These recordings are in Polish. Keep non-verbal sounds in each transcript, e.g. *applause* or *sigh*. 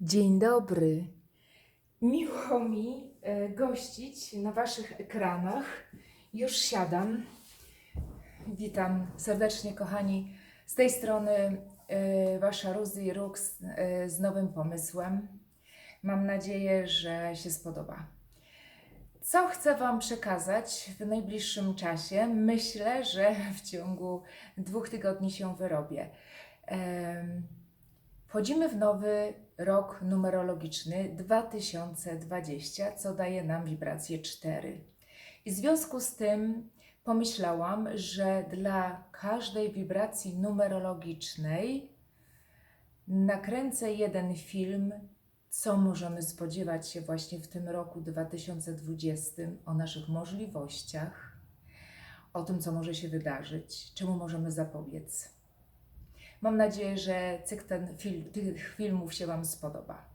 Dzień dobry. Miło mi e, gościć na Waszych ekranach. Już siadam. Witam serdecznie, kochani. Z tej strony e, Wasza Ruzy Rux e, z nowym pomysłem. Mam nadzieję, że się spodoba. Co chcę Wam przekazać w najbliższym czasie? Myślę, że w ciągu dwóch tygodni się wyrobię. Wchodzimy w nowy rok numerologiczny 2020, co daje nam wibrację 4. I w związku z tym pomyślałam, że dla każdej wibracji numerologicznej nakręcę jeden film, co możemy spodziewać się właśnie w tym roku 2020, o naszych możliwościach, o tym, co może się wydarzyć, czemu możemy zapobiec. Mam nadzieję, że cykl ten film, tych filmów się Wam spodoba.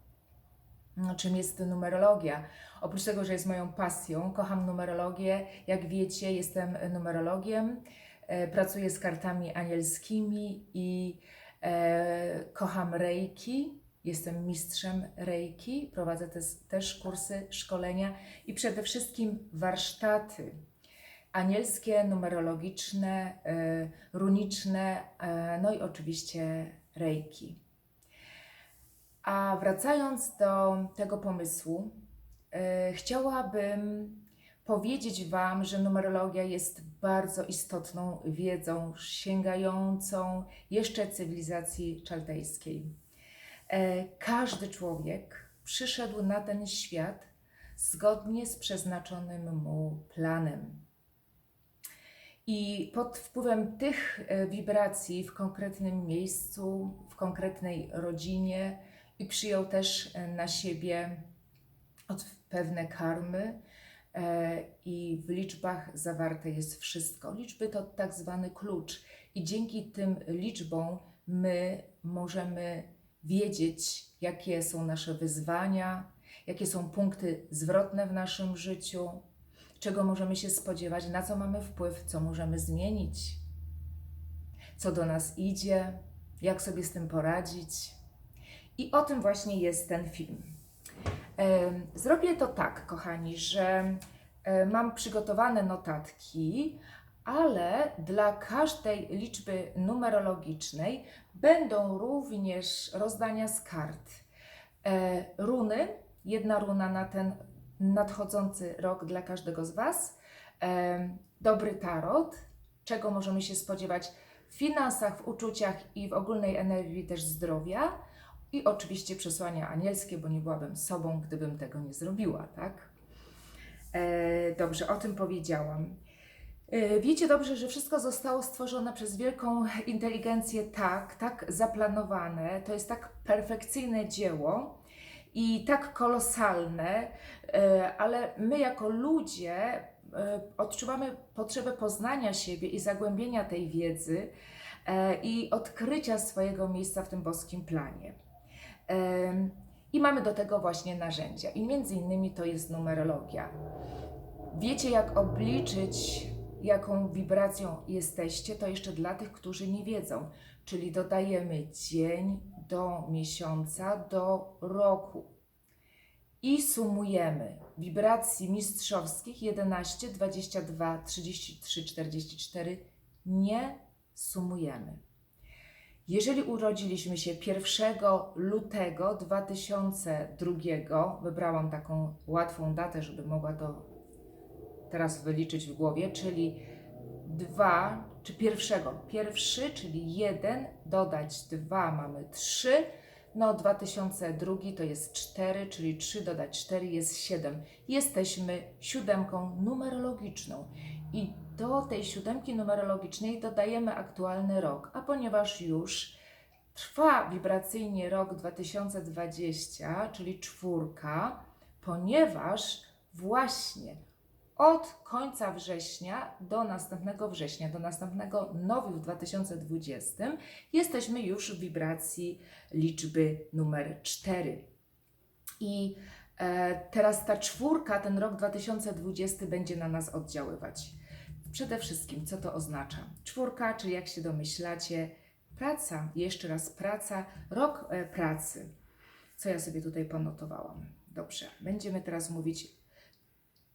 No, czym jest numerologia? Oprócz tego, że jest moją pasją, kocham numerologię. Jak wiecie, jestem numerologiem, e, pracuję z kartami anielskimi i e, kocham reiki. Jestem mistrzem reiki, prowadzę też, też kursy, szkolenia i przede wszystkim warsztaty anielskie, numerologiczne, e, runiczne, e, no i oczywiście reiki. A wracając do tego pomysłu, e, chciałabym powiedzieć Wam, że numerologia jest bardzo istotną wiedzą sięgającą jeszcze cywilizacji czaldejskiej. E, Każdy człowiek przyszedł na ten świat zgodnie z przeznaczonym mu planem. I pod wpływem tych e, wibracji w konkretnym miejscu, w konkretnej rodzinie i przyjął też e, na siebie pewne karmy e, i w liczbach zawarte jest wszystko. Liczby to tak zwany klucz i dzięki tym liczbom my możemy wiedzieć, jakie są nasze wyzwania, jakie są punkty zwrotne w naszym życiu, czego możemy się spodziewać, na co mamy wpływ, co możemy zmienić, co do nas idzie, jak sobie z tym poradzić. I o tym właśnie jest ten film. Zrobię to tak, kochani, że mam przygotowane notatki, ale dla każdej liczby numerologicznej będą również rozdania z kart. E, Runy, jedna runa na ten nadchodzący rok dla każdego z Was. Dobry tarot, czego możemy się spodziewać w finansach, w uczuciach i w ogólnej energii też zdrowia. I oczywiście przesłania anielskie, bo nie byłabym sobą, gdybym tego nie zrobiła, tak? E, dobrze, o tym powiedziałam. E, Wiecie dobrze, że wszystko zostało stworzone przez wielką inteligencję tak, tak zaplanowane. To jest tak perfekcyjne dzieło i tak kolosalne, e, ale my jako ludzie e, odczuwamy potrzebę poznania siebie i zagłębienia tej wiedzy e, i odkrycia swojego miejsca w tym boskim planie. I mamy do tego właśnie narzędzia. I między innymi to jest numerologia. Wiecie, jak obliczyć, jaką wibracją jesteście, to jeszcze dla tych, którzy nie wiedzą. Czyli dodajemy dzień do miesiąca, do roku. I sumujemy wibracji mistrzowskich 11, 22, 33, 44. Nie sumujemy. Jeżeli urodziliśmy się 1 lutego 2002, wybrałam taką łatwą datę, żeby mogła to teraz wyliczyć w głowie, czyli 2, czy pierwszego, pierwszy, czyli 1, dodać 2 mamy 3, no 2002 to jest 4, czyli 3 dodać 4 jest 7. Jesteśmy siódemką numerologiczną i do tej siódemki numerologicznej dodajemy aktualny rok, a ponieważ już trwa wibracyjnie rok 2020, czyli czwórka, ponieważ właśnie od końca września do następnego września, do następnego nowy w 2020, jesteśmy już w wibracji liczby numer 4. I e, teraz ta czwórka, ten rok 2020 będzie na nas oddziaływać. Przede wszystkim, co to oznacza? Czwórka, czyli jak się domyślacie, praca, jeszcze raz praca, rok e, pracy. co ja sobie tutaj ponotowałam. Dobrze, będziemy teraz mówić,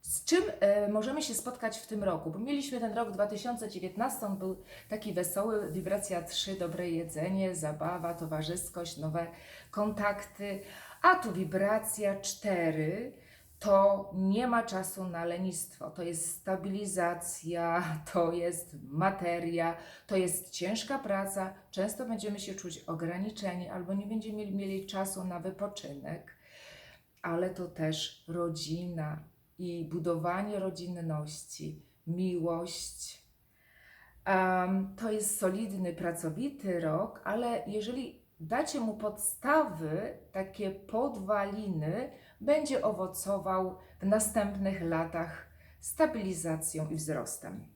z czym e, możemy się spotkać w tym roku, bo mieliśmy ten rok 2019, on był taki wesoły, wibracja 3, dobre jedzenie, zabawa, towarzyskość, nowe kontakty, a tu wibracja 4, to nie ma czasu na lenistwo, to jest stabilizacja, *laughs* to jest materia, to jest ciężka praca, często będziemy się czuć ograniczeni albo nie będziemy mieli czasu na wypoczynek, ale to też rodzina i budowanie rodzinności, miłość. Em, to jest solidny, pracowity rok, ale jeżeli dacie mu podstawy, takie podwaliny, będzie owocował w następnych latach stabilizacją i wzrostem.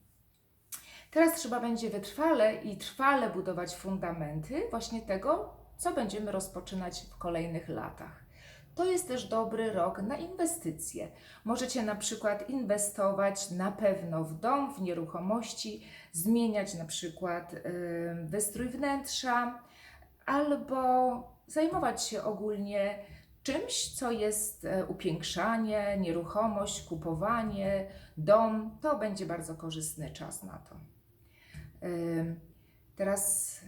Teraz trzeba będzie wytrwale i trwale budować fundamenty właśnie tego, co będziemy rozpoczynać w kolejnych latach. To jest też dobry rok na inwestycje. Możecie na przykład inwestować na pewno w dom, w nieruchomości, zmieniać na przykład y, wystrój wnętrza albo zajmować się ogólnie czymś, co jest e, upiększanie, nieruchomość, kupowanie, dom. To będzie bardzo korzystny czas na to. Teraz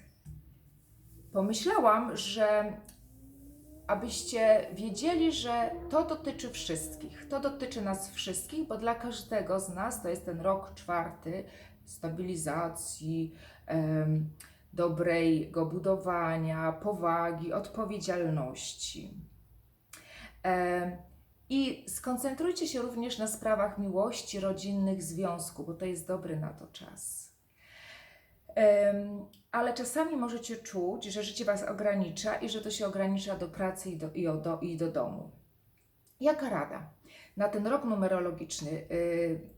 pomyślałam, że abyście wiedzieli, że to dotyczy wszystkich. To dotyczy nas wszystkich, bo dla każdego z nas to jest ten rok czwarty stabilizacji, em, dobrego budowania, powagi, odpowiedzialności. Em, I skoncentrujcie się również na sprawach miłości, rodzinnych związków, bo to jest dobry na to czas. Ale czasami możecie czuć, że życie Was ogranicza i że to się ogranicza do pracy i do, i do, i do domu. Jaka rada? Na ten rok numerologiczny. y,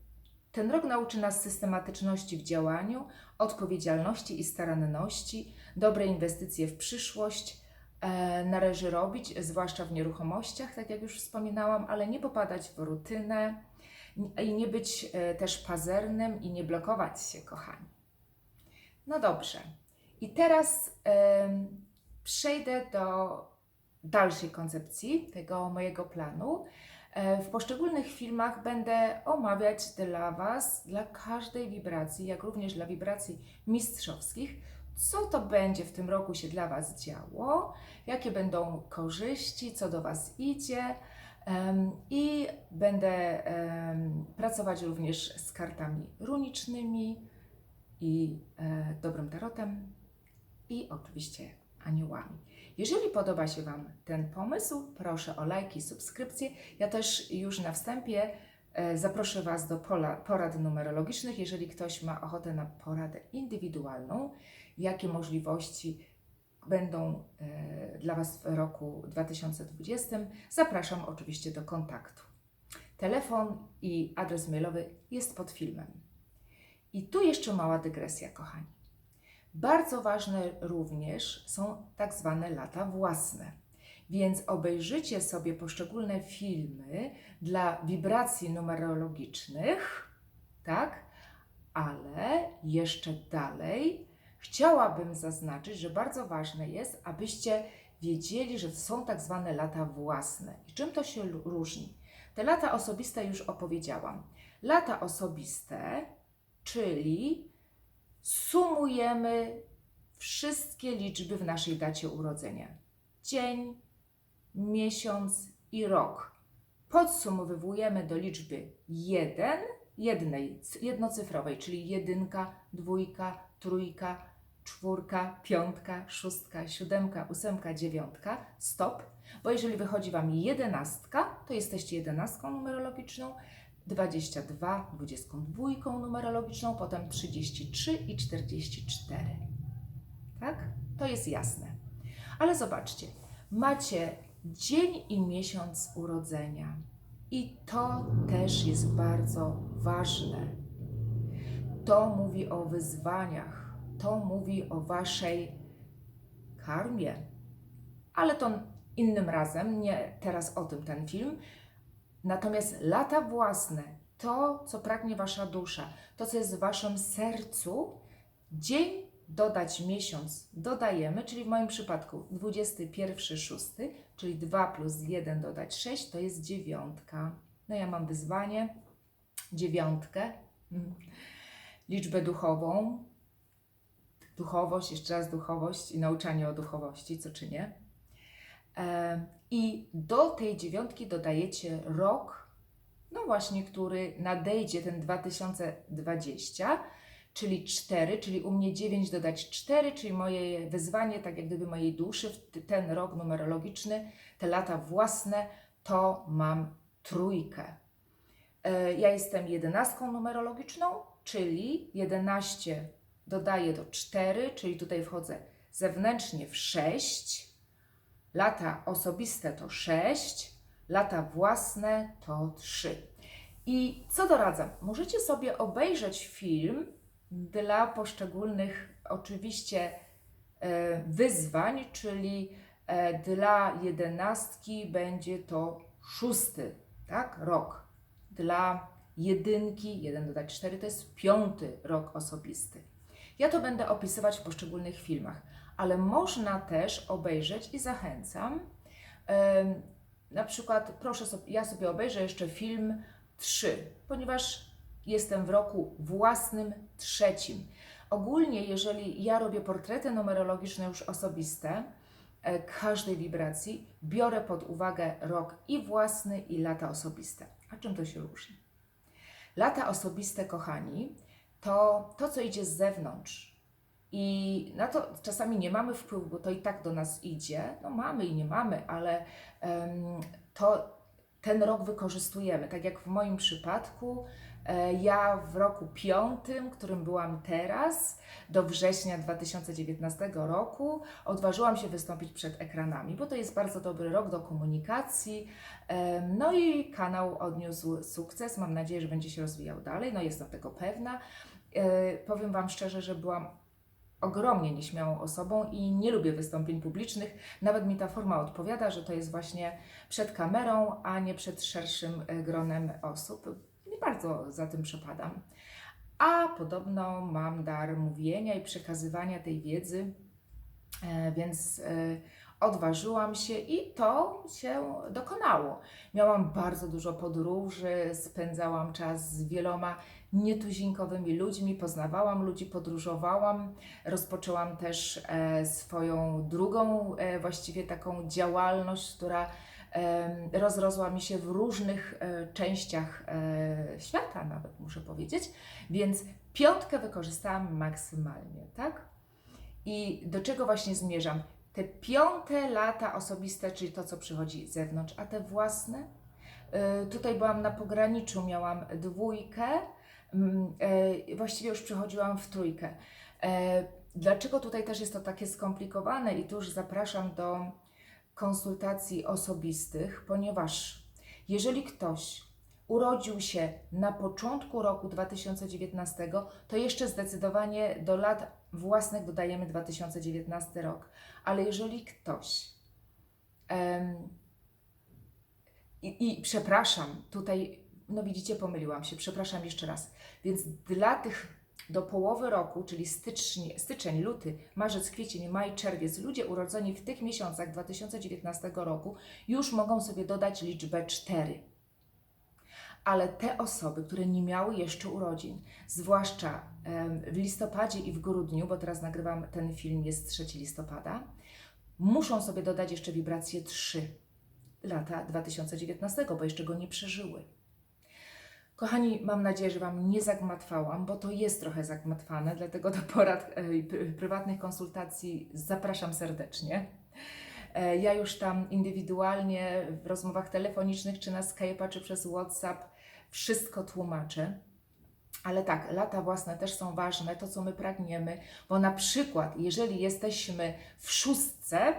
ten rok nauczy nas systematyczności w działaniu, odpowiedzialności i staranności, dobre inwestycje w przyszłość e, należy robić, zwłaszcza w nieruchomościach, tak jak już wspominałam, ale nie popadać w rutynę i nie być e, też pazernym i nie blokować się, kochani. No dobrze. I teraz przejdę do dalszej koncepcji tego mojego planu. E, W poszczególnych filmach będę omawiać dla Was, dla każdej wibracji, jak również dla wibracji mistrzowskich, co to będzie w tym roku się dla Was działo, jakie będą korzyści, co do Was idzie. I będę pracować również z kartami runicznymi i e, dobrym tarotem i oczywiście aniołami. Jeżeli podoba się Wam ten pomysł, proszę o lajki, subskrypcje. Ja też już na wstępie e, zaproszę Was do pola, porad numerologicznych. Jeżeli ktoś ma ochotę na poradę indywidualną, jakie możliwości będą e, dla Was w roku 2020, zapraszam oczywiście do kontaktu. Telefon i adres mailowy jest pod filmem. I tu jeszcze mała dygresja, kochani. Bardzo ważne również są tak zwane lata własne. Więc obejrzycie sobie poszczególne filmy dla wibracji numerologicznych, tak? Ale jeszcze dalej chciałabym zaznaczyć, że bardzo ważne jest, abyście wiedzieli, że są tak zwane lata własne. I czym to się różni? Te lata osobiste już opowiedziałam. Lata osobiste, czyli sumujemy wszystkie liczby w naszej dacie urodzenia. Dzień, miesiąc i rok. Podsumowujemy do liczby 1, jednej, jednocyfrowej, czyli jedynka, dwójka, trójka, czwórka, piątka, szóstka, siódemka, ósemka, dziewiątka, stop. Bo jeżeli wychodzi Wam jedenastka, to jesteście jedenastką numerologiczną, 22, 22 numerologiczną, potem 33 i 44. Tak? To jest jasne. Ale zobaczcie, macie dzień i miesiąc urodzenia. I to też jest bardzo ważne. To mówi o wyzwaniach, to mówi o waszej karmie. Ale to innym razem, nie teraz o tym ten film. Natomiast lata własne, to co pragnie wasza dusza, to co jest w waszym sercu, dzień, dodać miesiąc, dodajemy, czyli w moim przypadku 21.06, czyli 2 plus 1 dodać 6, to jest dziewiątka. No ja mam wyzwanie, dziewiątkę, *laughs* liczbę duchową, duchowość, jeszcze raz duchowość i nauczanie o duchowości, co czynię. I do tej dziewiątki dodajecie rok, no właśnie, który nadejdzie ten 2020, czyli 4, czyli u mnie 9 dodać 4, czyli moje wyzwanie, tak jak gdyby mojej duszy, ten rok numerologiczny, te lata własne, to mam trójkę. E, Ja jestem jedenastką numerologiczną, czyli 11 dodaję do 4, czyli tutaj wchodzę zewnętrznie w 6, lata osobiste to 6, lata własne to 3. I co doradzam? Możecie sobie obejrzeć film dla poszczególnych, oczywiście, e, wyzwań, czyli e, dla jedenastki będzie to szósty, tak, rok. Dla jedynki, 1 dodać 4, to jest piąty rok osobisty. Ja to będę opisywać w poszczególnych filmach, ale można też obejrzeć i zachęcam. na przykład, proszę ja sobie obejrzę jeszcze film 3, ponieważ jestem w roku własnym trzecim. Ogólnie, jeżeli ja robię portrety numerologiczne już osobiste, e, każdej wibracji, biorę pod uwagę rok i własny, i lata osobiste. A czym to się różni? Lata osobiste, kochani, to to, co idzie z zewnątrz. I na to czasami nie mamy wpływu, bo to i tak do nas idzie. No mamy i nie mamy, ale to ten rok wykorzystujemy. Tak jak w moim przypadku, e, ja w roku piątym, którym byłam teraz, do września 2019 roku, odważyłam się wystąpić przed ekranami, bo to jest bardzo dobry rok do komunikacji. No i kanał odniósł sukces. Mam nadzieję, że będzie się rozwijał dalej. No jestem tego pewna. E, Powiem Wam szczerze, że byłam ogromnie nieśmiałą osobą i nie lubię wystąpień publicznych. Nawet mi ta forma odpowiada, że to jest właśnie przed kamerą, a nie przed szerszym e, gronem osób. Nie bardzo za tym przepadam. A podobno mam dar mówienia i przekazywania tej wiedzy, e, więc e, odważyłam się i to się dokonało. Miałam bardzo dużo podróży, spędzałam czas z wieloma nietuzinkowymi ludźmi, poznawałam ludzi, podróżowałam. Rozpoczęłam też e, swoją drugą, e, właściwie taką działalność, która rozrosła mi się w różnych e, częściach świata, nawet muszę powiedzieć. Więc piątkę wykorzystałam maksymalnie, tak? I do czego właśnie zmierzam? Te piąte lata osobiste, czyli to, co przychodzi z zewnątrz, a te własne. Y, Tutaj byłam na pograniczu, miałam dwójkę, mm, y, właściwie już przechodziłam w trójkę. E, Dlaczego tutaj też jest to takie skomplikowane i tu już zapraszam do konsultacji osobistych, ponieważ jeżeli ktoś urodził się na początku roku 2019, to jeszcze zdecydowanie do lat własnych dodajemy 2019 rok. Ale jeżeli ktoś em, i, I przepraszam, tutaj, no widzicie, pomyliłam się, przepraszam jeszcze raz. Więc dla tych do połowy roku, czyli styczeń, styczeń, luty, marzec, kwiecień, maj, czerwiec, ludzie urodzeni w tych miesiącach 2019 roku już mogą sobie dodać liczbę 4. Ale te osoby, które nie miały jeszcze urodzin, zwłaszcza w listopadzie i w grudniu, bo teraz nagrywam ten film, jest 3 listopada, muszą sobie dodać jeszcze wibrację 3 lata 2019, bo jeszcze go nie przeżyły. Kochani, mam nadzieję, że Wam nie zagmatwałam, bo to jest trochę zagmatwane, dlatego do porad e, prywatnych konsultacji zapraszam serdecznie. E, Ja już tam indywidualnie w rozmowach telefonicznych, czy na Skype'a, czy przez WhatsApp wszystko tłumaczę. Ale tak, lata własne też są ważne, to co my pragniemy, bo na przykład, jeżeli jesteśmy w szóstce,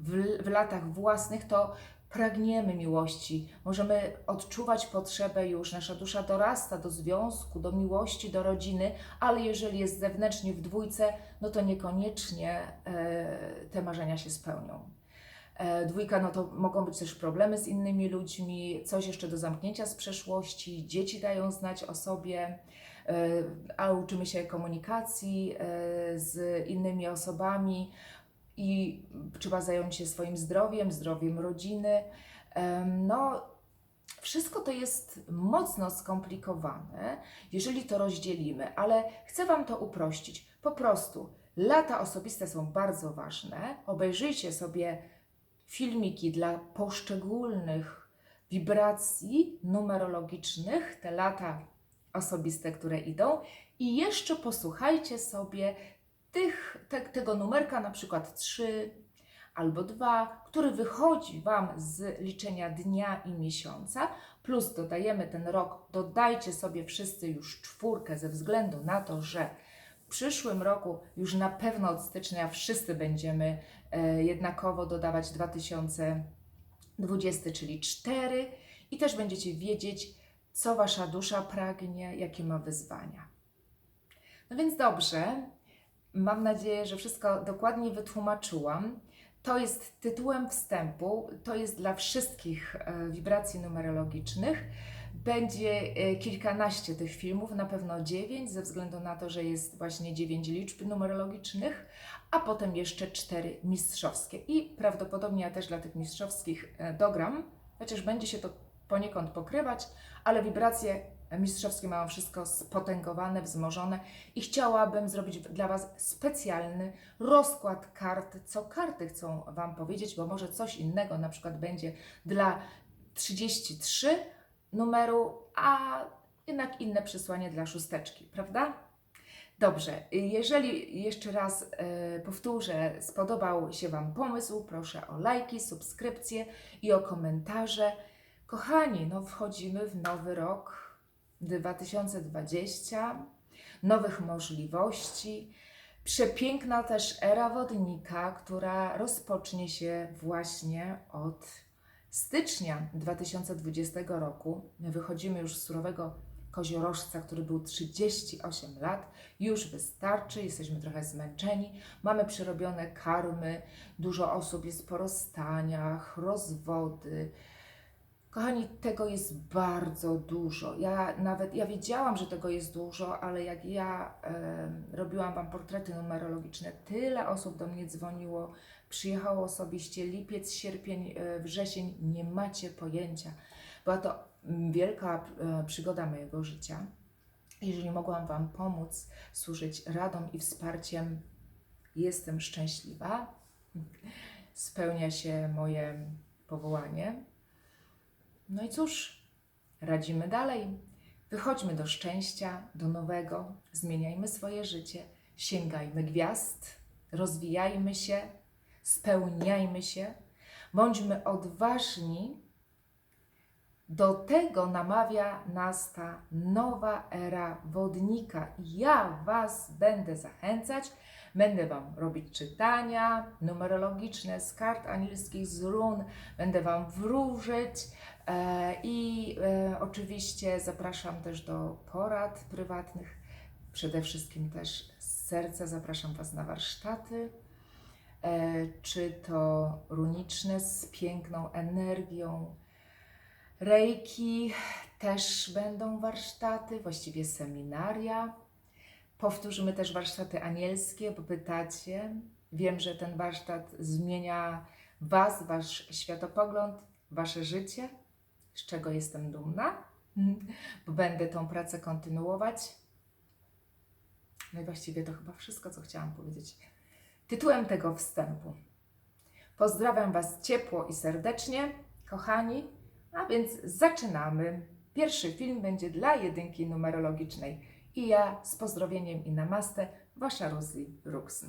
w, w latach własnych, to pragniemy miłości. Możemy odczuwać potrzebę już, nasza dusza dorasta do związku, do miłości, do rodziny, ale jeżeli jest zewnętrznie w dwójce, no to niekoniecznie e, te marzenia się spełnią. E, Dwójka, no to mogą być też problemy z innymi ludźmi, coś jeszcze do zamknięcia z przeszłości, dzieci dają znać o sobie. e, a uczymy się komunikacji z innymi osobami i trzeba zająć się swoim zdrowiem, zdrowiem rodziny. No, wszystko to jest mocno skomplikowane, jeżeli to rozdzielimy, ale chcę Wam to uprościć. Po prostu lata osobiste są bardzo ważne. Obejrzyjcie sobie filmiki dla poszczególnych wibracji numerologicznych, te lata osobiste, które idą, i jeszcze posłuchajcie sobie tych, te, tego numerka, na przykład 3 albo 2, który wychodzi Wam z liczenia dnia i miesiąca, plus dodajemy ten rok, dodajcie sobie wszyscy już czwórkę ze względu na to, że w przyszłym roku już na pewno od stycznia wszyscy będziemy e, jednakowo dodawać 2020, czyli 4 i też będziecie wiedzieć, co Wasza dusza pragnie, jakie ma wyzwania. No więc dobrze, mam nadzieję, że wszystko dokładnie wytłumaczyłam. To jest tytułem wstępu, to jest dla wszystkich e, wibracji numerologicznych. Będzie e, kilkanaście tych filmów, na pewno dziewięć, ze względu na to, że jest właśnie dziewięć liczb numerologicznych, a potem jeszcze cztery mistrzowskie. I prawdopodobnie ja też dla tych mistrzowskich e, dogram, chociaż będzie się to poniekąd pokrywać, ale wibracje mistrzowskie mają wszystko spotęgowane, wzmożone i chciałabym zrobić dla Was specjalny rozkład kart, co karty chcą Wam powiedzieć, bo może coś innego na przykład będzie dla 33 numeru, a jednak inne przesłanie dla szósteczki, prawda? Dobrze, jeżeli jeszcze raz e, powtórzę, spodobał się Wam pomysł, proszę o lajki, subskrypcje i o komentarze. Kochani, no wchodzimy w nowy rok 2020, nowych możliwości. Przepiękna też era wodnika, która rozpocznie się właśnie od stycznia 2020 roku. My wychodzimy już z surowego koziorożca, który był 38 lat. Już wystarczy, jesteśmy trochę zmęczeni, mamy przerobione karmy, dużo osób jest po rozstaniach, rozwody. Kochani, tego jest bardzo dużo. Ja nawet, ja wiedziałam, że tego jest dużo, ale jak ja em, robiłam Wam portrety numerologiczne, tyle osób do mnie dzwoniło, przyjechało osobiście, lipiec, sierpień, e, wrzesień, nie macie pojęcia. Była to mm, wielka e, przygoda mojego życia. Jeżeli mogłam Wam pomóc, służyć radą i wsparciem, jestem szczęśliwa. *laughs* Spełnia się moje powołanie. No i cóż, radzimy dalej. Wychodźmy do szczęścia, do nowego, zmieniajmy swoje życie, sięgajmy gwiazd, rozwijajmy się, spełniajmy się, bądźmy odważni. Do tego namawia nas ta nowa era wodnika. Ja Was będę zachęcać, będę Wam robić czytania numerologiczne z kart anielskich, z run, będę Wam wróżyć. E, I e, oczywiście zapraszam też do porad prywatnych. Przede wszystkim też z serca zapraszam Was na warsztaty, e, czy to runiczne z piękną energią. Reiki też będą warsztaty, właściwie seminaria. Powtórzymy też warsztaty anielskie, bo pytacie. Wiem, że ten warsztat zmienia Was, Wasz światopogląd, Wasze życie z czego jestem dumna, *laughs* bo będę tą pracę kontynuować. No i właściwie to chyba wszystko, co chciałam powiedzieć tytułem tego wstępu. Pozdrawiam Was ciepło i serdecznie, kochani, a więc zaczynamy. Pierwszy film będzie dla jedynki numerologicznej i ja z pozdrowieniem i namaste, Wasza Rosie Ruxn.